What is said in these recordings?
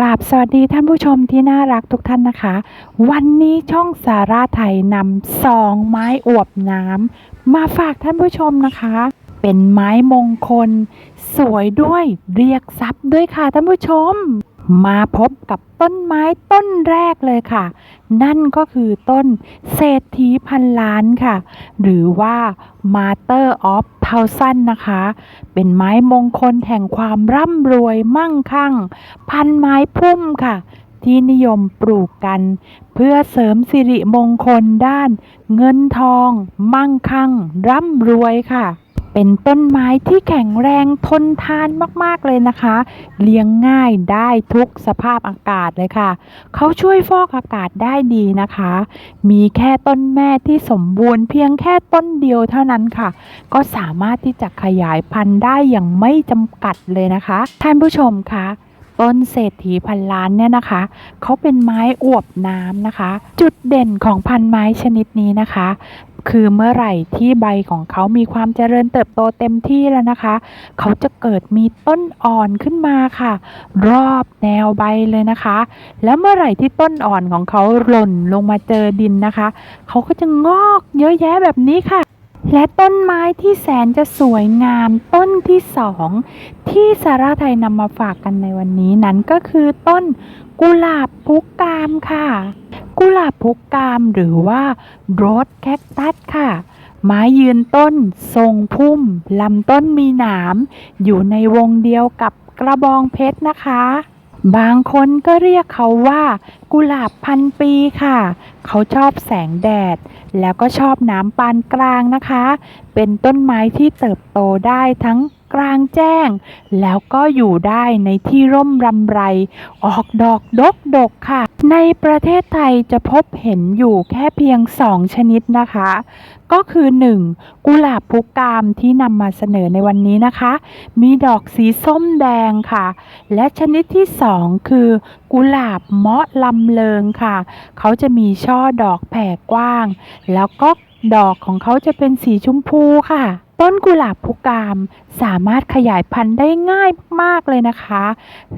กราบสวัสดีท่านผู้ชมที่น่ารักทุกท่านนะคะ วันนี้ช่องสาราไทยนำสองไม้อวบน้ำมาฝากท่านผู้ชมนะคะ เป็นไม้มงคล สวยด้วยเรียกทรัพย์ด้วยค่ะท่านผู้ชม มาพบกับต้นไม้ต้นแรกเลยค่ะ นั่นก็คือต้นเศรษฐีพันล้านค่ะ หรือว่า Master of Thousand นะคะ เป็นไม้มงคลแห่งความร่ำรวยมั่งคั่ง พันไม้พุ่มค่ะ ที่นิยมปลูกกัน เพื่อเสริมสิริมงคลด้าน เงินทอง มั่งคั่ง ร่ำรวยค่ะ เป็นต้นไม้ที่แข็งแรงทนทานมากๆเลยนะคะ เลี้ยงง่ายได้ทุกสภาพอากาศเลยค่ะ เขาช่วยฟอกอากาศได้ดีนะคะ มีแค่ต้นแม่ที่สมบูรณ์เพียงแค่ต้นเดียวเท่านั้นค่ะ ก็สามารถที่จะขยายพันธุ์ได้อย่างไม่จำกัดเลยนะคะ ท่านผู้ชมคะต้นเศรษฐีพันล้านเนี่ยนะคะ เขาเป็นไม้อวบน้ำนะคะ จุดเด่นของพันธุ์ไม้ชนิดนี้นะคะ คือเมื่อไหร่ที่ใบของเขามีความเจริญเติบโตเต็มที่แล้วนะคะ เขาจะเกิดมีต้นอ่อนขึ้นมาค่ะ รอบแนวใบเลยนะคะ แล้วเมื่อไหร่ที่ต้นอ่อนของเขาหล่นลงมาเจอดินนะคะ เขาก็จะงอกเยอะแยะแบบนี้ค่ะและต้นไม้ที่แสนจะสวยงามต้นที่สองที่สาราไทยนำมาฝากกันในวันนี้นั้นก็คือต้นกุหลาบพุกกามค่ะ กุหลาบพุกกามหรือว่าโรสแคคตัสค่ะ ไม้ยืนต้น ทรงพุ่ม ลำต้นมีหนาม อยู่ในวงเดียวกับกระบองเพชรนะคะ บางคนก็เรียกเขาว่า กุหลาบพันปีค่ะ เขาชอบแสงแดด แล้วก็ชอบน้ำปานกลางนะคะ เป็นต้นไม้ที่เติบโตได้ทั้งกลางแจ้ง แล้วก็อยู่ได้ในที่ร่มรำไร ออกดอกดกดกค่ะ ในประเทศไทยจะพบเห็นอยู่แค่เพียงสองชนิดนะคะ ก็คือ 1. กุหลาบพุกกามที่นำมาเสนอในวันนี้นะคะ มีดอกสีส้มแดงค่ะ และชนิดที่ 2 คือ กุหลาบเมาะลำเลิงค่ะ เขาจะมีช่อดอกแผ่กว้าง แล้วก็ดอกของเขาจะเป็นสีชมพูค่ะ ต้นกุหลาบพุกามสามารถขยายพันธุ์ได้ง่ายมากเลยนะคะ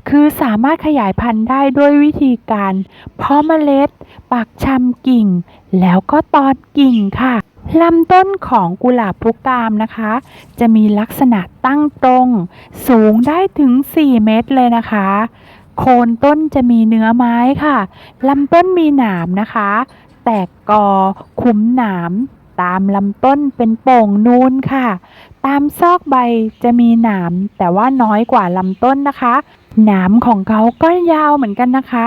คือสามารถขยายพันธุ์ได้ด้วยวิธีการเพาะเมล็ด ปักชำกิ่ง แล้วก็ตอดกิ่งค่ะลำต้นของกุหลาบพุกามนะคะ จะมีลักษณะตั้งตรง สูงได้ถึง 4 เมตรเลยนะคะ โคนต้นจะมีเนื้อไม้ค่ะลำต้นมีหนามนะคะ แตกกอ คุ้มหนาม ตามลำต้นเป็นโป่งนูนค่ะ ตามซอกใบจะมีหนามแต่ว่าน้อยกว่าลำต้นนะคะหนามของเขาก็ยาวเหมือนกันนะคะ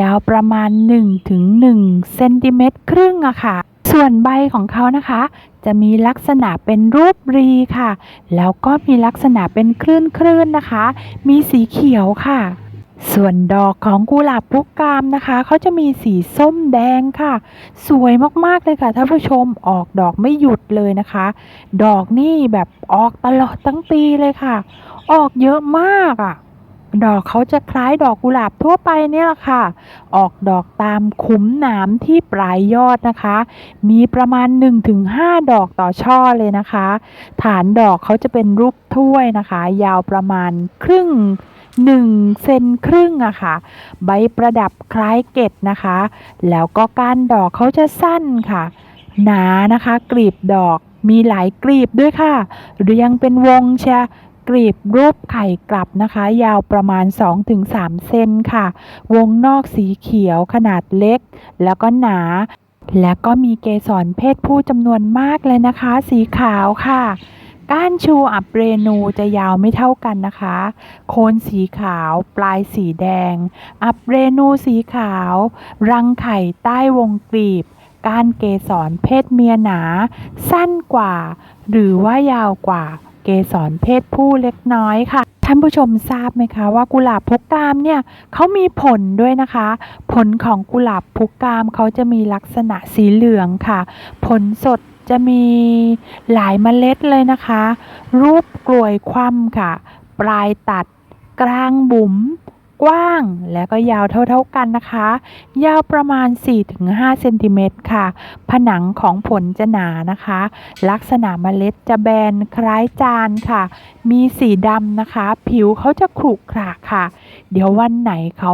ยาวประมาณ1ถึง1เซนติเมตรครึ่งอะค่ะ ส่วนใบของเขานะคะ จะมีลักษณะเป็นรูปรีค่ะ แล้วก็มีลักษณะเป็นคลื่นคลื่นๆนะคะ มีสีเขียวค่ะ ส่วนดอกของกุหลาบพุกกามนะคะเขาจะมีสีส้มแดงค่ะ สวยมากๆเลยค่ะท่านผู้ชมออกดอกไม่หยุดเลยนะคะ ดอกนี่แบบออกตลอดทั้งปีเลยค่ะ ออกเยอะมากอะ ดอกเขาจะคล้ายดอกกุหลาบทั่วไปเนี่ยแหละค่ะ ออกดอกตามขุมหนามที่ปลายยอดนะคะ มีประมาณ 1-5 ดอกต่อช่อเลยนะคะ ฐานดอกเขาจะเป็นรูปถ้วยนะคะ ยาวประมาณครึ่ง 1เซนครึ่งอะค่ะ ใบประดับคล้ายเกล็ดนะคะ แล้วก็ก้านดอกเขาจะสั้นค่ะ หนานะคะ กลีบดอกมีหลายกลีบด้วยค่ะ เรียงเป็นวงเชียกลีบรูปไข่กลับนะคะ ยาวประมาณ 2-3 เซนค่ะ วงนอกสีเขียวขนาดเล็ก แล้วก็หนา และก็มีเกสรเพศผู้จำนวนมากเลยนะคะ สีขาวค่ะ ก้านชูอับเรนูจะยาวไม่เท่ากันนะคะ โคนสีขาวปลายสีแดง อับเรนูสีขาว รังไข่ใต้วงกลีบ ก้านเกสรเพศเมียหนา สั้นกว่า หรือว่ายาวกว่าเกสรเพศผู้เล็กน้อยค่ะท่านผู้ชมทราบไหมคะว่ากุหลาบพุกกามเนี่ยเขามีผลด้วยนะคะ ผลของกุหลาบพุกกามเขาจะมีลักษณะสีเหลืองค่ะ ผลสด จะมีหลายเมล็ดเลยนะคะ รูปกลวยคว่ำค่ะ ปลายตัด กลางบุ๋มกว้างและก็ยาวเท่าๆกันนะคะ ยาวประมาณ 4-5เซนติเมตรค่ะ ผนังของผลจะหนานะคะ ลักษณะเมล็ดจะแบนคล้ายจานค่ะ มีสีดำนะคะ ผิวเขาจะขรุขระค่ะ เดี๋ยววันไหนเขา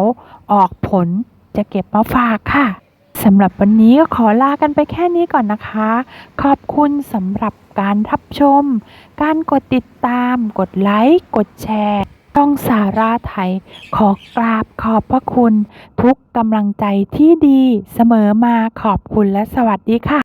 ออกผลจะเก็บมาฝากค่ะ สำหรับวันนี้ก็ขอลากันไปแค่นี้ก่อนนะคะ ขอบคุณสำหรับการรับชม การกดติดตาม กดไลค์ กดแชร์ต้องสาราไทย ขอกราบขอบพระคุณ ทุกกำลังใจที่ดีเสมอมาขอบคุณและสวัสดีค่ะ